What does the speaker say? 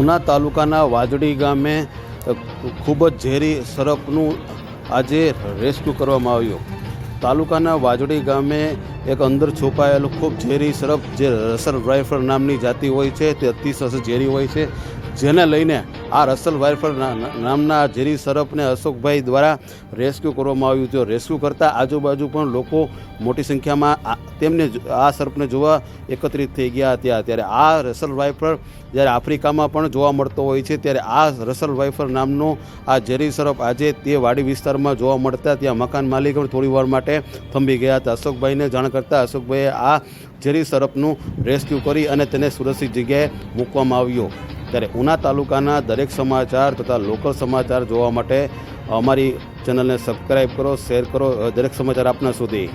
ઉના તાલુકાના વાજડી ગામે ખૂબ જ ઝેરી સરપનું આજે રેસ્ક્યુ કરવામાં આવ્યું. તાલુકાના વાજડી ગામે એક અંદર છુપાયેલું ખૂબ ઝેરી સરપ, જે રસર રાઇફલ નામની જાતિ હોય છે, તે અતિશય ઝેરી હોય છે, જેને લઈને આ રસલ વાઇફર નામના જેરી ઝેરી સરપને અશોકભાઈ દ્વારા રેસ્ક્યુ કરવામાં આવ્યું હતું. રેસ્ક્યુ કરતાં આજુબાજુ પણ લોકો મોટી સંખ્યામાં તેમને આ સર્પને જોવા એકત્રિત થઈ ગયા હતા. ત્યારે આ રસલ વાઇફર જ્યારે આફ્રિકામાં પણ જોવા મળતો હોય છે, ત્યારે આ રસલ વાઇફર નામનો આ ઝેરી સરપ આજે તે વાડી વિસ્તારમાં જોવા મળતા ત્યાં મકાન માલિક પણ થોડી વાર માટે થંભી ગયા હતા. અશોકભાઈને જાણ કરતાં અશોકભાઈએ આ ઝેરી સરપનું રેસ્ક્યુ કરી અને તેને સુરક્ષિત જગ્યાએ મૂકવામાં આવ્યો. ત્યારે ઉના તાલુકાના દરેક સમાચાર તથા લોકલ સમાચાર જોવા માટે અમારી ચેનલને સબસ્ક્રાઈબ કરો, શેર કરો દરેક સમાચાર આપના સુધી.